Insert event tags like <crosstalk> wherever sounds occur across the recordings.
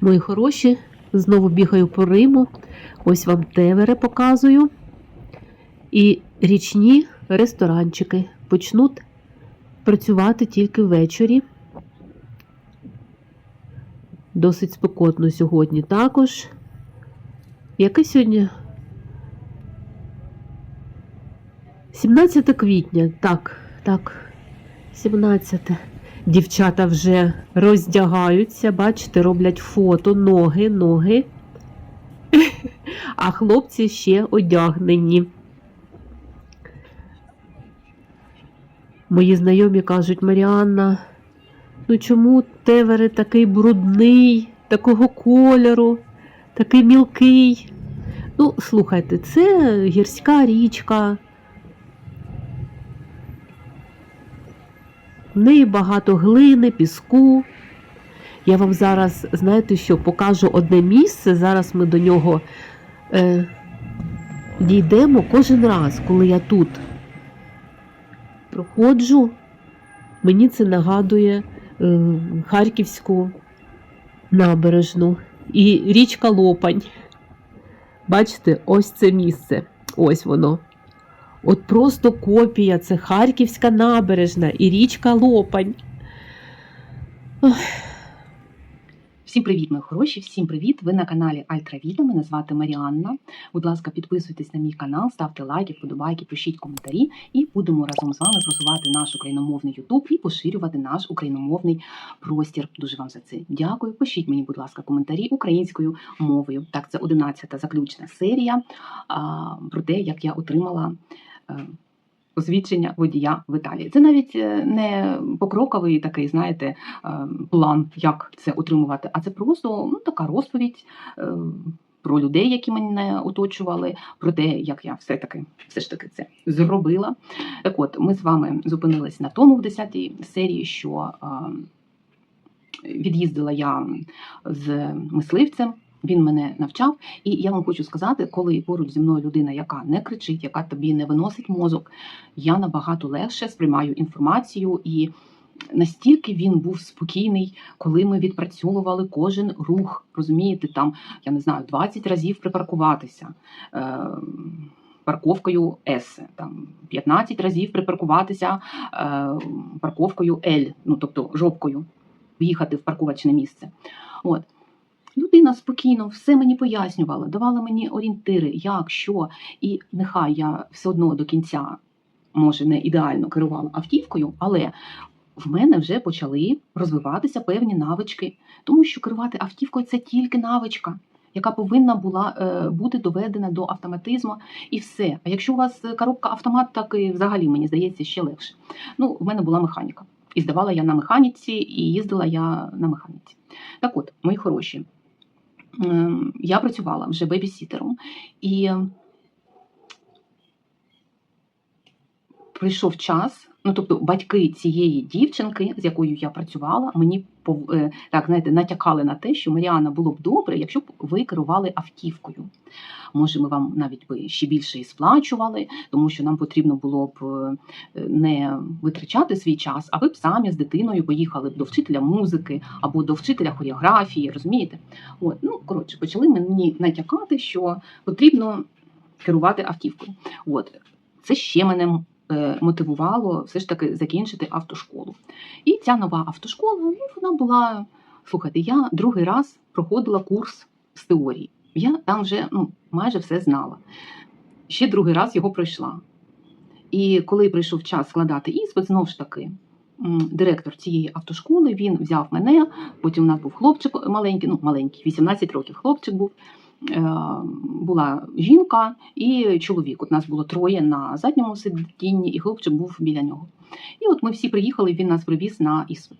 Мої хороші, знову бігаю по Риму. Ось вам тевери показую. І річні ресторанчики почнуть працювати тільки ввечері. Досить спекотно сьогодні також. Яке сьогодні? 17 квітня. Так, так, 17. Дівчата вже роздягаються, бачите, роблять фото, ноги, ноги. А хлопці ще одягнені. Мої знайомі кажуть, Маріанна, ну чому тевери такий брудний, такого кольору, такий мілкий? Ну, слухайте, це гірська річка. В неї багато глини, піску. Я вам зараз, знаєте що, покажу одне місце. Зараз ми до нього е, дійдемо кожен раз, коли я тут проходжу. Мені це нагадує е, Харківську набережну і річка Лопань. Бачите, ось це місце. Ось воно. От просто копія це Харківська набережна і річка Лопань. Всім привіт, мої хороші! Всім привіт! Ви на каналі Альтравіда. Мене звати Маріанна. Будь ласка, підписуйтесь на мій канал, ставте лайки, вподобайки, пишіть коментарі, і будемо разом з вами просувати наш україномовний Ютуб і поширювати наш україномовний простір. Дуже вам за це дякую. Пишіть мені, будь ласка, коментарі українською мовою. Так, це 11-та заключна серія а, про те, як я отримала. Е, Освідчення водія в Італії. Це навіть е, не покроковий такий, знаєте, е, план, як це утримувати, а це просто ну, така розповідь про людей, які мене оточували, про те, як я все таки все ж таки це зробила. Так от, ми з вами зупинились на тому в 10-й серії, що від'їздила я з мисливцем. Він мене навчав, і я вам хочу сказати, коли поруч зі мною людина, яка не кричить, яка тобі не виносить мозок, я набагато легше сприймаю інформацію, і настільки він був спокійний, коли ми відпрацьовували кожен рух. Розумієте, там я не знаю, 20 разів припаркуватися. Е- Парковкою С, там 15 разів припаркуватися е, парковкою L, ну тобто жопкою, в'їхати в парковочне місце. От. Людина спокійно все мені пояснювала, давала мені орієнтири, як, що, і нехай я все одно до кінця, може, не ідеально керувала автівкою, але в мене вже почали розвиватися певні навички, тому що керувати автівкою це тільки навичка, яка повинна була е, бути доведена до автоматизму і все. А якщо у вас коробка автомат, так і взагалі мені здається ще легше. Ну, в мене була механіка. І здавала я на механіці, і їздила я на механіці. Так от, мої хороші, я працювала вже бебісітером, і прийшов час. Ну, тобто, батьки цієї дівчинки, з якою я працювала, мені е, так знаєте, натякали на те, що Маріана було б добре, якщо б ви керували автівкою. Може, ми вам навіть би ще більше і сплачували, тому що нам потрібно було б е, не витрачати свій час, а ви б самі з дитиною поїхали б до вчителя музики або до вчителя хореографії, розумієте? От, ну коротше, почали мені натякати, що потрібно керувати автівкою. От це ще мене мотивувало все ж таки закінчити автошколу. І ця нова автошкола, ну вона була. Слухайте, я другий раз проходила курс з теорії. Я там вже ну, майже все знала. Ще другий раз його пройшла. І коли прийшов час складати іспит, знову ж таки, директор цієї автошколи він взяв мене. Потім у нас був хлопчик маленький, ну маленький, 18 років хлопчик був. Е, Була жінка і чоловік. От нас було троє на задньому сидінні, і хлопчик був біля нього. І от ми всі приїхали, він нас привіз на іспит.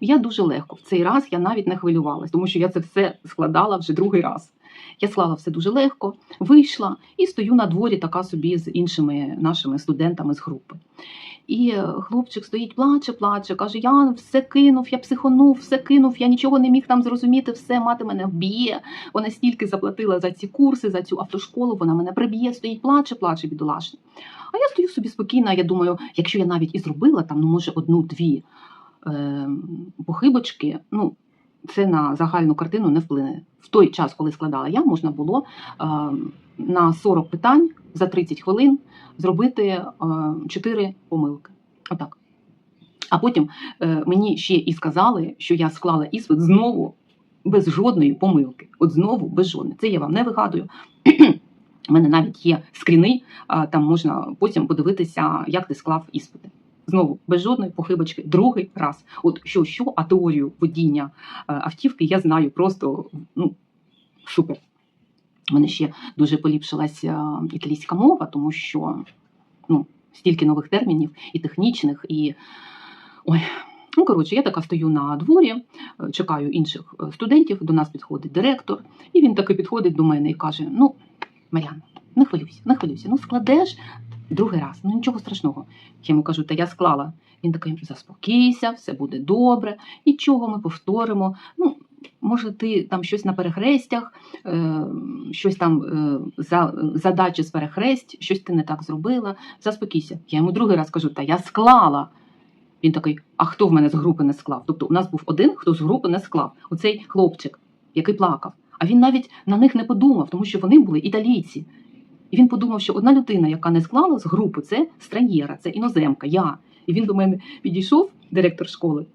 Я дуже легко. В цей раз я навіть не хвилювалась, тому що я це все складала вже другий раз. Я склала все дуже легко, вийшла і стою на дворі така собі з іншими нашими студентами з групи. І е, хлопчик стоїть, плаче, плаче, каже: Я все кинув, я психонув, все кинув, я нічого не міг там зрозуміти, все, мати мене вб'є. Вона стільки заплатила за ці курси, за цю автошколу, вона мене приб'є, стоїть, плаче, плаче, бідолашний. А я стою собі спокійно, я думаю, якщо я навіть і зробила там, ну може, одну-дві е, похибочки, ну це на загальну картину не вплине. В той час, коли складала я, можна було е, на 40 питань за 30 хвилин зробити е, 4 помилки. Отак. А потім е, мені ще і сказали, що я склала іспит знову без жодної помилки. От знову без жодної. Це я вам не вигадую. <clears throat> У мене навіть є скріни, там можна потім подивитися, як ти склав іспити. Знову без жодної похибочки, другий раз. От що, що, а теорію водіння е, автівки я знаю просто ну, супер. У мене ще дуже поліпшилася італійська мова, тому що ну, стільки нових термінів, і технічних, і ой. Ну, коротше, я така стою на дворі, е, чекаю інших е, студентів. До нас підходить директор, і він таки підходить до мене і каже: Ну, Мар'яна, не хвилюйся, не хвилюйся. Ну, складеш другий раз, ну нічого страшного. Я йому кажу, та я склала. Він такий, заспокійся, все буде добре, нічого ми повторимо. Ну, може, ти там щось на перехрестях, е, щось там е, за, задачі з перехресть, щось ти не так зробила. Заспокійся. Я йому другий раз кажу, та я склала. Він такий, а хто в мене з групи не склав? Тобто у нас був один, хто з групи не склав. Оцей хлопчик, який плакав. А він навіть на них не подумав, тому що вони були італійці. І він подумав, що одна людина, яка не склала з групи, це странєра, це іноземка, я. І він до мене підійшов, директор школи,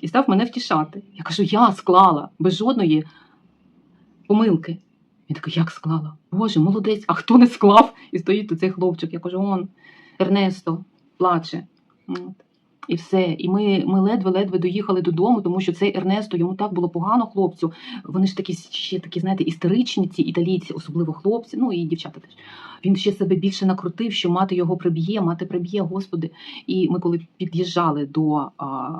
і став мене втішати. Я кажу, я склала без жодної помилки. Він такий, як склала? Боже, молодець, а хто не склав? І стоїть цей хлопчик. Я кажу, он, Ернесто, плаче. От. І все. І ми, ми ледве-ледве доїхали додому, тому що цей Ернесто, йому так було погано, хлопцю. Вони ж такі ще такі, знаєте, істеричні, ці італійці, особливо хлопці, ну і дівчата теж. Він ще себе більше накрутив, що мати його приб'є, мати приб'є, господи. І ми, коли під'їжджали до а,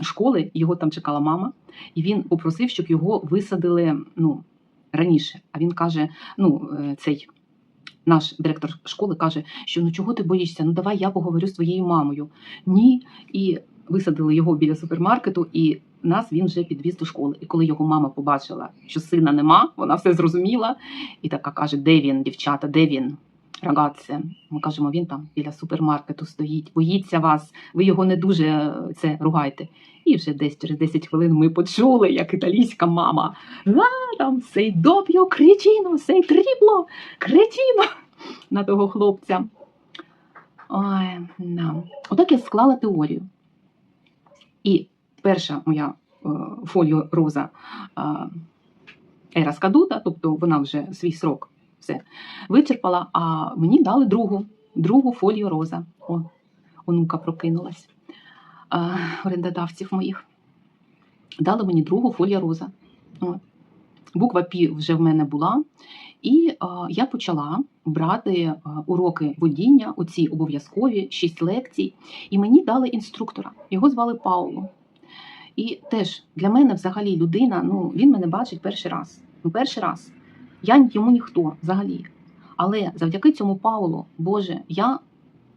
школи, його там чекала мама, і він попросив, щоб його висадили ну, раніше. А він каже: ну, е, цей. Наш директор школи каже, що ну чого ти боїшся? Ну давай я поговорю з твоєю мамою. Ні. І висадили його біля супермаркету, і нас він вже підвіз до школи. І коли його мама побачила, що сина нема, вона все зрозуміла і така каже: Де він, дівчата, де він? Рагаце. Ми кажемо, він там біля супермаркету стоїть, боїться вас, ви його не дуже е, це ругайте. І вже десь через 10 хвилин ми почули, як італійська мама. «А, там сей доб'ю кретіно, сей трібло, кретіно на того хлопця. Ой, да. Отак я склала теорію. І перша моя е, фоліо роза е, ера скадута, тобто вона вже свій срок все вичерпала, а мені дали другу, другу фоліо роза. О, онука прокинулась е, орендодавців моїх. Дали мені другу фоліо роза. От. Буква Пі вже в мене була, і е, я почала брати е, уроки водіння, оці обов'язкові, шість лекцій, і мені дали інструктора. Його звали Пауло. І теж для мене взагалі людина, ну він мене бачить перший раз. Ну, перший раз. Я йому ніхто взагалі. Але завдяки цьому Паулу, Боже, я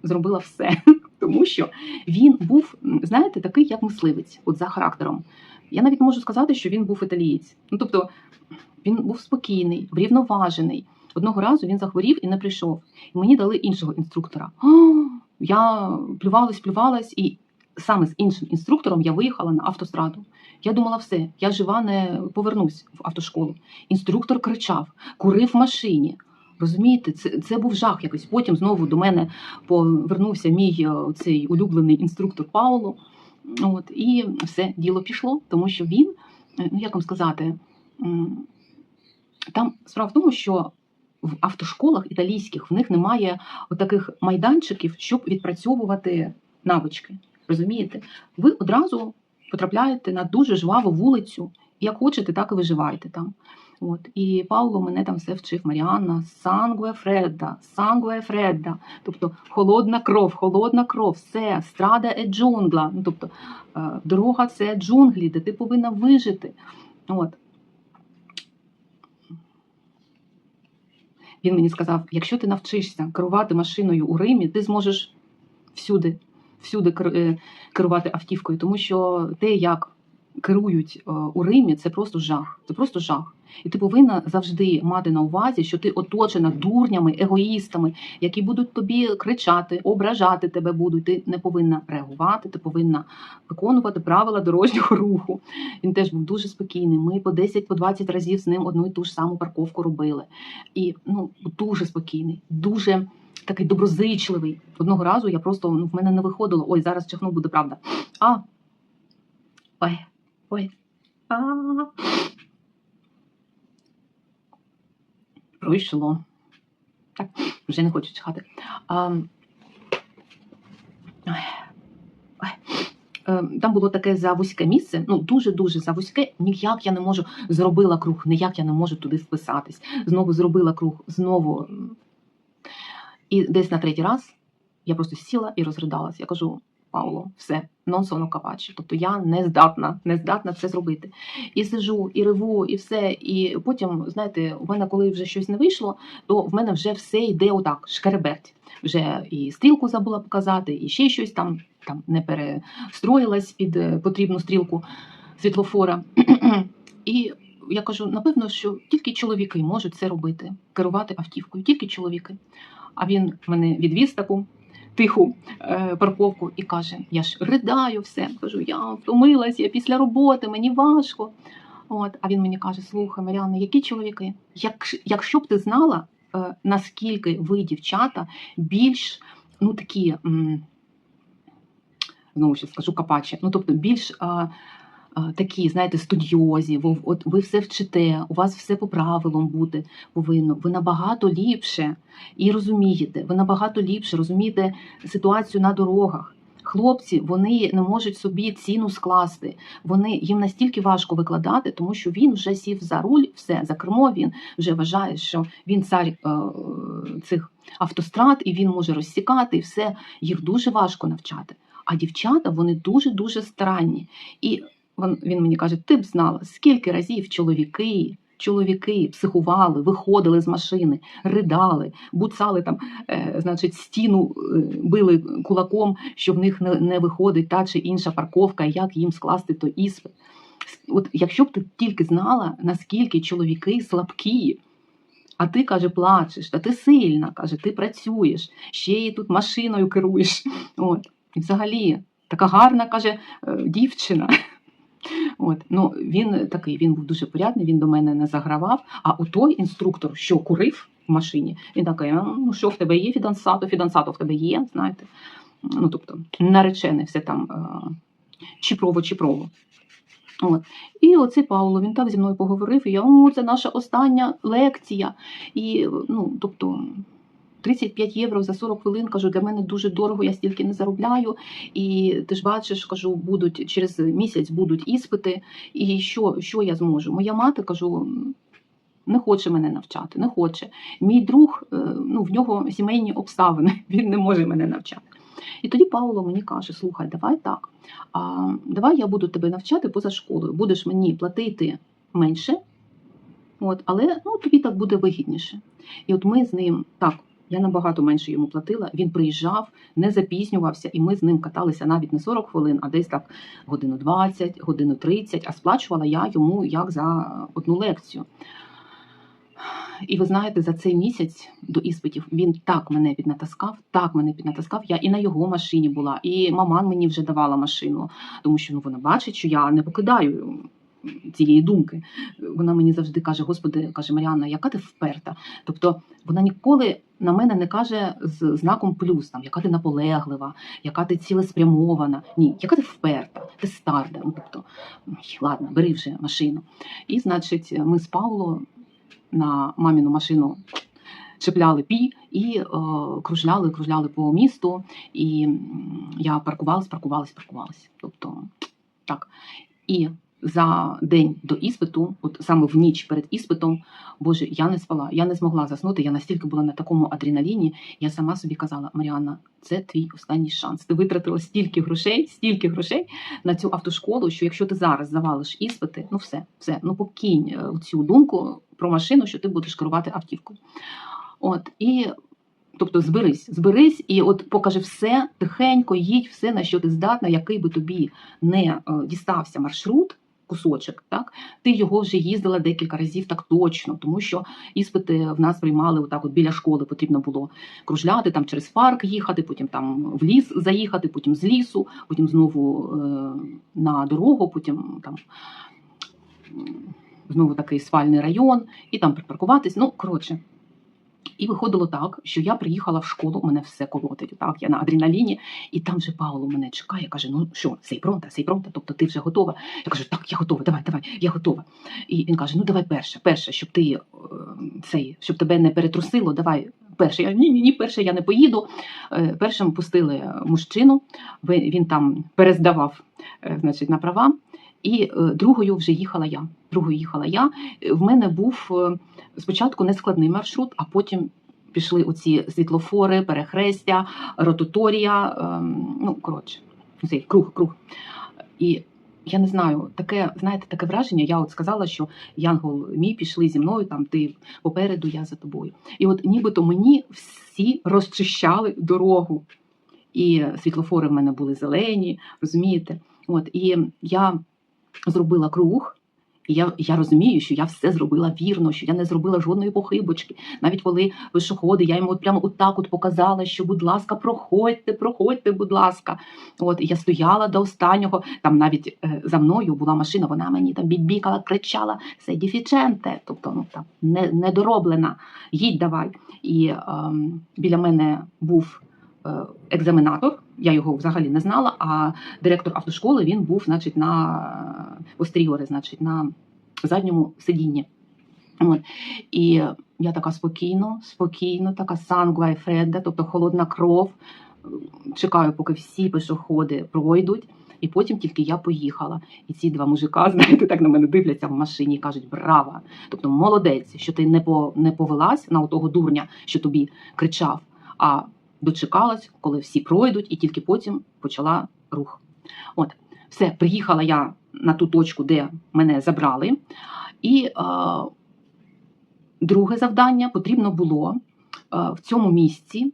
зробила все, <laughs> тому що він був, знаєте, такий, як мисливець, от за характером. Я навіть можу сказати, що він був італієць. Ну тобто він був спокійний, врівноважений. Одного разу він захворів і не прийшов. І мені дали іншого інструктора. О, <gasps> я плювалась, плювалась, і саме з іншим інструктором я виїхала на автостраду. Я думала, все, я жива не повернусь в автошколу. Інструктор кричав, курив в машині. Розумієте, це, це був жах якось. Потім знову до мене повернувся мій е, цей улюблений інструктор Пауло. От, і все, діло пішло, тому що він, е, ну як вам сказати, там справа в тому, що в автошколах італійських в них немає таких майданчиків, щоб відпрацьовувати навички. Розумієте? Ви одразу потрапляєте на дуже жваву вулицю, як хочете, так і виживаєте там. От. І Пауло мене там все вчив. Маріанна, сангуе фредда, сангуе фредда. Тобто холодна кров, холодна кров, все, страда е джунгла. Ну, тобто е, дорога це джунглі, де ти повинна вижити. От. Він мені сказав: якщо ти навчишся керувати машиною у Римі, ти зможеш всюди, всюди е, керувати автівкою, тому що те, як керують е, у Римі, це просто жах. Це просто жах. І ти повинна завжди мати на увазі, що ти оточена дурнями, егоїстами, які будуть тобі кричати, ображати тебе будуть. Ти не повинна реагувати, ти повинна виконувати правила дорожнього руху. Він теж був дуже спокійний. Ми по 10 по 20 разів з ним одну і ту ж саму парковку робили. І ну дуже спокійний, дуже такий доброзичливий. Одного разу я просто ну в мене не виходило. Ой, зараз чихну буде правда. А ой, ой. А. Пройшло. Так, вже не хочу чхати. А, ой. Е, Там було таке завузьке місце, ну дуже-дуже завузьке. Ніяк я не можу зробила круг, ніяк я не можу туди вписатись. Знову зробила круг, знову. І десь на третій раз я просто сіла і розридалась. Я кажу: Пауло, все, non sono. Тобто я не здатна, не здатна це зробити. І сижу, і реву, і все. І потім, знаєте, у мене, коли вже щось не вийшло, то в мене вже все йде отак, шкереберть. Вже і стрілку забула показати, і ще щось там, там не перестроїлась під е, потрібну стрілку світлофора. І я кажу: напевно, що тільки чоловіки можуть це робити, керувати автівкою, тільки чоловіки. А він мене відвіз таку тиху е, парковку і каже: Я ж ридаю все. Кажу, я втомилась, я після роботи, мені важко. От, а він мені каже: слухай, Маріанна, які чоловіки? Як, якщо б ти знала, е, наскільки ви, дівчата, більш ну такі. Знову ще скажу капачі, ну тобто більш а, такі, знаєте, студіозі, ви, от ви все вчите, у вас все по правилам бути повинно. Ви набагато ліпше і розумієте, ви набагато ліпше розумієте ситуацію на дорогах. Хлопці вони не можуть собі ціну скласти. Вони їм настільки важко викладати, тому що він вже сів за руль, все за кермо. Він вже вважає, що він цар е, цих автострад, і він може розсікати, і все їх дуже важко навчати. А дівчата вони дуже дуже старанні. І він, мені каже: ти б знала, скільки разів чоловіки. Чоловіки психували, виходили з машини, ридали, буцали там, е, значить, стіну е, били кулаком, що в них не, не виходить та чи інша парковка, як їм скласти той іспит. От якщо б ти тільки знала, наскільки чоловіки слабкі, а ти каже, плачеш, та ти сильна, каже, ти працюєш, ще й тут машиною керуєш. От. І взагалі така гарна каже е, дівчина. От. Ну, він такий, він був дуже порядний, він до мене не загравав. А у той інструктор, що курив в машині, він такий, ну що в тебе є фідансато, фідансато в тебе є, знаєте. Ну, тобто, наречене все там е, чіпрово-чіпрово. От. І оцей Пауло, він так зі мною поговорив, і я, о, це наша остання лекція. І, ну, тобто, 35 євро за 40 хвилин, кажу, для мене дуже дорого, я стільки не заробляю. І ти ж бачиш, кажу, будуть через місяць будуть іспити. І що, що я зможу? Моя мати кажу. Не хоче мене навчати, не хоче. Мій друг, е, ну в нього сімейні обставини, <laughs> він не може мене навчати. І тоді Пауло мені каже: слухай, давай так. А, давай я буду тебе навчати поза школою. Будеш мені платити менше, от, але ну, тобі так буде вигідніше. І от ми з ним так. Я набагато менше йому платила. Він приїжджав, не запізнювався, і ми з ним каталися навіть не 40 хвилин, а десь так годину 20, годину 30, а сплачувала я йому як за одну лекцію. І ви знаєте, за цей місяць до іспитів він так мене піднатаскав, так мене піднатаскав. Я і на його машині була, і маман мені вже давала машину, тому що ну, вона бачить, що я не покидаю цієї думки. Вона мені завжди каже: Господи, каже Маріанна, яка ти вперта? Тобто вона ніколи на мене не каже з знаком плюс, там, яка ти наполеглива, яка ти цілеспрямована. Ні, яка ти вперта, ти старда. Ну, тобто, ладно, бери вже машину. І, значить, ми з Павло на маміну машину чіпляли пі і е, кружляли, кружляли по місту. І я паркувалась, паркувалась, паркувалась. Тобто, так. І за день до іспиту, от саме в ніч перед іспитом, Боже, я не спала, я не змогла заснути. Я настільки була на такому адреналіні. Я сама собі казала: Маріанна, це твій останній шанс. Ти витратила стільки грошей, стільки грошей на цю автошколу, що якщо ти зараз завалиш іспити, ну все, все, ну покинь е, цю думку про машину, що ти будеш керувати автівкою. От і. Тобто зберись, зберись, і от покажи все тихенько, їдь все, на що ти здатна, який би тобі не е, дістався маршрут, кусочок, так ти його вже їздила декілька разів так точно, тому що іспити в нас приймали отак, от біля школи потрібно було кружляти там через парк їхати, потім там в ліс заїхати, потім з лісу, потім знову е, на дорогу, потім там знову такий спальний район, і там припаркуватись. Ну, коротше. І виходило так, що я приїхала в школу, мене все колотить. Так, я на адреналіні, і там вже Пауло мене чекає, каже: Ну що, сей пронта, сей пронта, тобто ти вже готова. Я кажу, так, я готова, давай, давай, я готова. І він каже: Ну давай перше, перше, щоб ти е, цей, щоб тебе не перетрусило, давай перше. Я ні, ні, ні, перше я не поїду. Е, Першим пустили мужчину, він там перездавав е, значить, на права. І другою вже їхала я. Другою їхала я. Е, В мене був е, спочатку нескладний маршрут, а потім пішли оці світлофори, перехрестя, рототорія. ем, Ну, коротше, цей круг, круг. І я не знаю, таке, знаєте, таке враження. Я от сказала, що Янгол мій пішли зі мною, там ти попереду, я за тобою. І от нібито мені всі розчищали дорогу. І світлофори в мене були зелені, розумієте? От, і я зробила круг. І я, я розумію, що я все зробила вірно, що я не зробила жодної похибочки. Навіть коли пішоходи, я йому от прямо отак от показала, що, будь ласка, проходьте, проходьте, будь ласка. От я стояла до останнього. Там навіть е, за мною була машина, вона мені там бібікала, кричала «Се дефіченте», тобто ну там не, недороблена, їдь давай. І ем, біля мене був е, екзаменатор. Я його взагалі не знала. А директор автошколи він був, значить, на постеріори, значить, на задньому сидінні. От. І я така спокійно, спокійно, така сангуа фредда, тобто холодна кров. Чекаю, поки всі пішоходи пройдуть, і потім тільки я поїхала. І ці два мужика, <laughs> знаєте, так на мене дивляться в машині і кажуть: Браво! Тобто молодець, що ти не по не повелась на того дурня, що тобі кричав, а дочекалась, коли всі пройдуть, і тільки потім почала рух. От, все, приїхала я на ту точку, де мене забрали. І е, друге завдання потрібно було е, в цьому місці.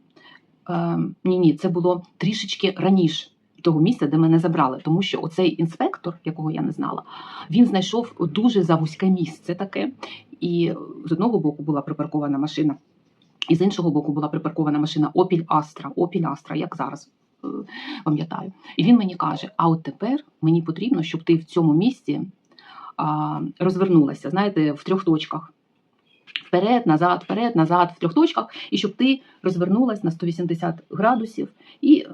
Е, ні, ні, це було трішечки раніше того місця, де мене забрали, тому що оцей інспектор, якого я не знала, він знайшов дуже завузьке місце таке, і з одного боку була припаркована машина. І з іншого боку була припаркована машина Opel Astra, Opel Astra, як зараз е, пам'ятаю. І він мені каже: а от тепер мені потрібно, щоб ти в цьому місці розвернулася, знаєте, в трьох точках. Вперед, назад, вперед, назад, в трьох точках, і щоб ти розвернулась на 180 градусів і е,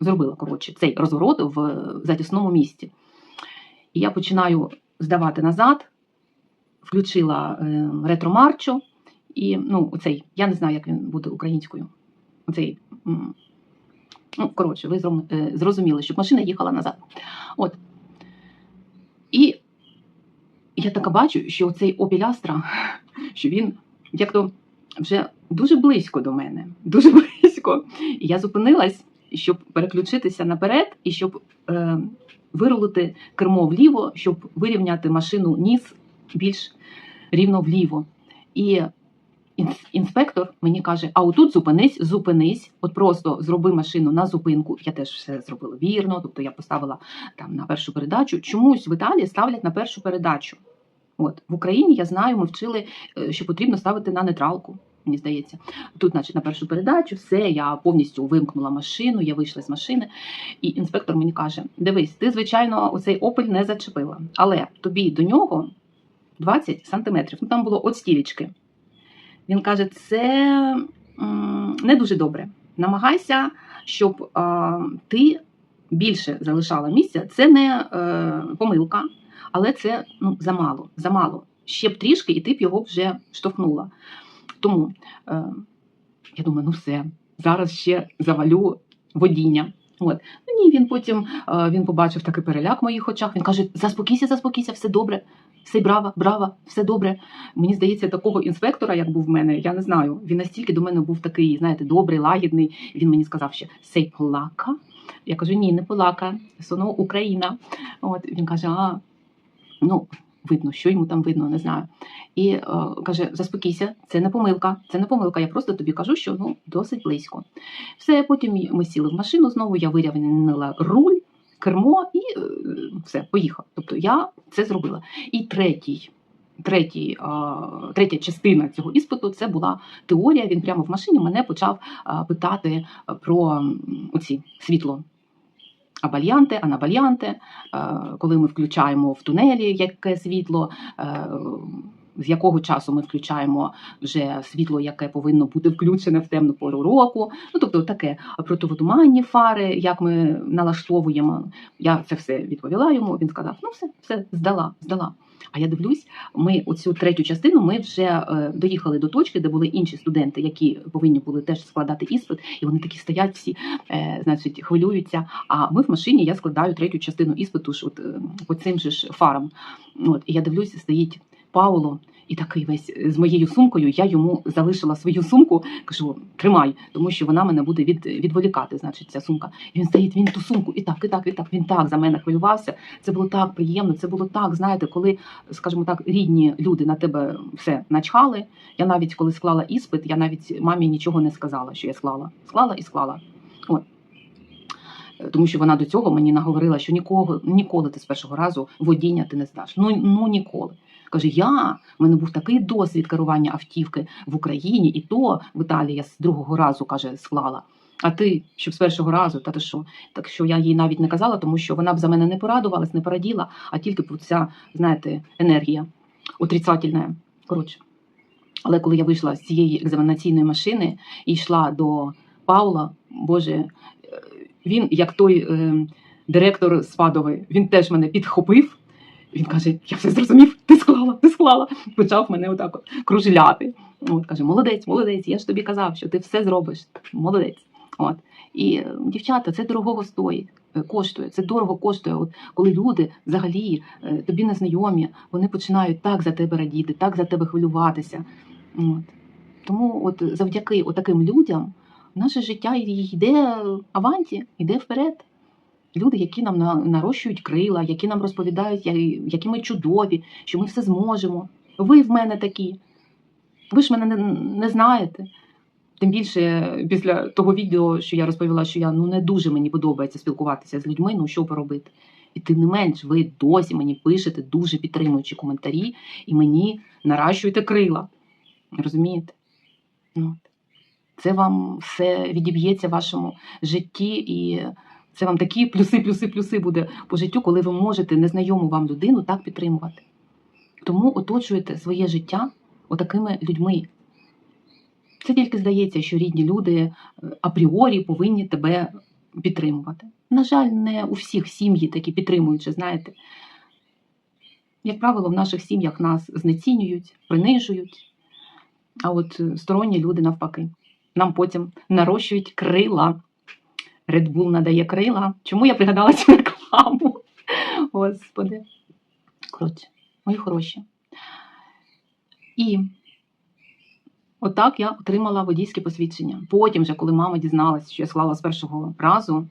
зробила коротше цей розворот в затісному місці. І я починаю здавати назад, включила е, ретромарчу, і ну, оцей, я не знаю, як він буде українською. Оцей, ну, коротше, ви е, зрозуміли, щоб машина їхала назад. От. І я така бачу, що цей опілястра, що він як то вже дуже близько до мене, дуже <laughs> близько. І я зупинилась, щоб переключитися наперед і щоб е, вирулити кермо вліво, щоб вирівняти машину ніс більш рівно вліво. І інспектор мені каже: а отут зупинись, зупинись, от просто зроби машину на зупинку. Я теж все зробила вірно, тобто я поставила там на першу передачу. Чомусь в Італії ставлять на першу передачу. От в Україні я знаю, ми вчили, е, що потрібно ставити на нейтралку. Мені здається, тут, значить, на першу передачу, все, я повністю вимкнула машину, я вийшла з машини, і інспектор мені каже: Дивись, ти, звичайно, оцей опель не зачепила, але тобі до нього 20 сантиметрів. Ну там було от стілечки. Він каже: це не дуже добре. Намагайся, щоб ти більше залишала місця. Це не е, помилка, але це ну, замало. замало. Ще б трішки, і ти б його вже штовхнула. Тому е, я думаю, ну все, зараз ще завалю водіння. От. Ну ні, він потім е, він побачив такий переляк в моїх очах. Він каже: заспокійся, заспокійся, все добре, все браво, браво, все добре. Мені здається, такого інспектора, як був в мене, я не знаю. Він настільки до мене був такий, знаєте, добрий, лагідний. Він мені сказав, що сей полака. Я кажу, ні, не полака, соно Україна. От він каже: а ну. Видно, що йому там видно, не знаю. І е, каже: заспокійся, це не помилка, це не помилка. Я просто тобі кажу, що ну досить близько. Все, потім ми сіли в машину знову. Я вирівняла руль, кермо все, поїхав. Тобто я це зробила. І третій. Третій, а, третя частина цього іспиту це була теорія. Він прямо в машині мене почав а, питати про оці світло. Абальянте, анабальянте, е, коли ми включаємо в тунелі яке світло, е, з якого часу ми включаємо вже світло, яке повинно бути включене в темну пору року. Ну тобто таке противотуманні фари, як ми налаштовуємо. Я це все відповіла йому. Він сказав: ну все, все здала, здала. А я дивлюсь, ми оцю третю частину ми вже е, доїхали до точки, де були інші студенти, які повинні були теж складати іспит, і вони такі стоять всі, е, значить, хвилюються. А ми в машині я складаю третю частину іспиту ж от, е, по цим же ж фарам. От, і я дивлюся, стоїть Пауло. І такий весь з моєю сумкою я йому залишила свою сумку. Кажу, тримай, тому що вона мене буде від, відволікати. Значить, ця сумка. І він стоїть, він ту сумку, і так, і так, і так. Він так за мене хвилювався. Це було так приємно. Це було так. Знаєте, коли, скажімо так, рідні люди на тебе все начхали. Я навіть коли склала іспит, я навіть мамі нічого не сказала, що я склала. Склала і склала. От. Тому що вона до цього мені наговорила, що нікого ніколи ти з першого разу водіння ти не здаш. Ну ну ніколи. Каже, я в мене був такий досвід керування автівки в Україні, і то в Італії я з другого разу каже склала. А ти, щоб з першого разу, та ти що? Так що я їй навіть не казала, тому що вона б за мене не порадувалась, не пораділа, а тільки б ця, знаєте, енергія отрицательна. Коротше. Але коли я вийшла з цієї екзаменаційної машини і йшла до Паула, Боже, е, він, як той е, директор Спадовий, він теж мене підхопив. Він каже: Я все зрозумів, ти склала, ти склала. Почав мене отак от кружляти. От каже: Молодець, молодець, я ж тобі казав, що ти все зробиш. Молодець. От. І е, дівчата, це дорогого стоїть, е, коштує, це дорого коштує. От коли люди взагалі е, тобі незнайомі, вони починають так за тебе радіти, так за тебе хвилюватися. От. Тому, от завдяки таким людям, наше життя йде аванті, йде вперед. Люди, які нам на- нарощують крила, які нам розповідають, які ми чудові, що ми все зможемо. Ви в мене такі. Ви ж мене не, не знаєте. Тим більше після того відео, що я розповіла, що я ну не дуже мені подобається спілкуватися з людьми, ну що поробити. І тим не менш, ви досі мені пишете дуже підтримуючі коментарі і мені наращуєте крила. Розумієте? Ну. Це вам все відіб'ється в вашому житті, і це вам такі плюси, плюси, плюси буде по життю, коли ви можете незнайому вам людину так підтримувати. Тому оточуєте своє життя отакими людьми. Це тільки здається, що рідні люди е, апріорі повинні тебе підтримувати. На жаль, не у всіх сім'ї такі підтримуючи, знаєте. Як правило, в наших сім'ях нас знецінюють, принижують, а от е, сторонні люди навпаки. Нам потім нарощують крила. Red Bull надає крила. Чому я пригадала цю рекламу? Господи. Коротше, мої хороші. І отак я отримала водійське посвідчення. Потім, вже, коли мама дізналася, що я склала з першого разу,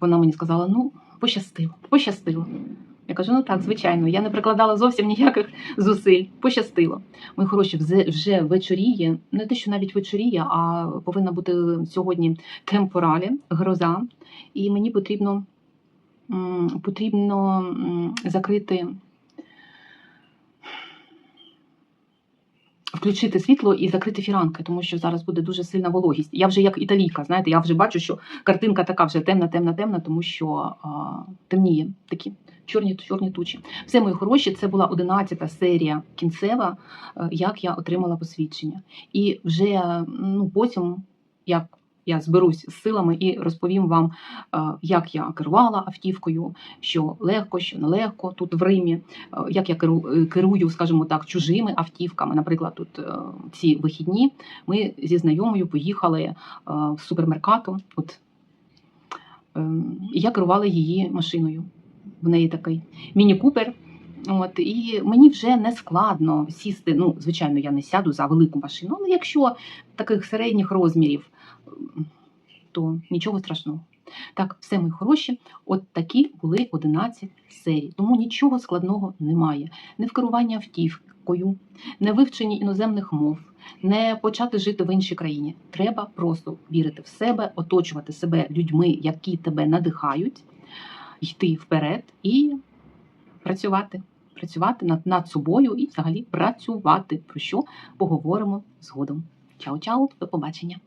вона мені сказала: ну, пощастило, пощастило. Я кажу, ну так, звичайно, я не прикладала зовсім ніяких зусиль. Пощастило. Мої хороші, вже, вечоріє, не те, що навіть вечоріє, а повинна бути сьогодні темпоралі, гроза. І мені потрібно, потрібно закрити, включити світло і закрити фіранки, тому що зараз буде дуже сильна вологість. Я вже як італійка, знаєте, я вже бачу, що картинка така вже темна, темна, темна, тому що а, темніє такі чорні чорні тучі. Все мої хороші, це була 11 серія кінцева, е, як я отримала посвідчення. І вже ну, потім, як я зберусь з силами і розповім вам, е, як я керувала автівкою, що легко, що нелегко тут в Римі, е, як я керу- керую, скажімо так, чужими автівками. Наприклад, тут ці вихідні ми зі знайомою поїхали в супермеркату. От ем, я керувала її машиною. В неї такий міні-купер. От, і мені вже не складно сісти. Ну, звичайно, я не сяду за велику машину, але якщо таких середніх розмірів, то нічого страшного. Так, все мої хороші, от такі були 11 серій. Тому нічого складного немає. Не в керуванні автівкою, не вивченні іноземних мов, не почати жити в іншій країні. Треба просто вірити в себе, оточувати себе людьми, які тебе надихають. Йти вперед і працювати. Працювати над, над собою і взагалі працювати, про що поговоримо згодом. Чао-чао, до побачення!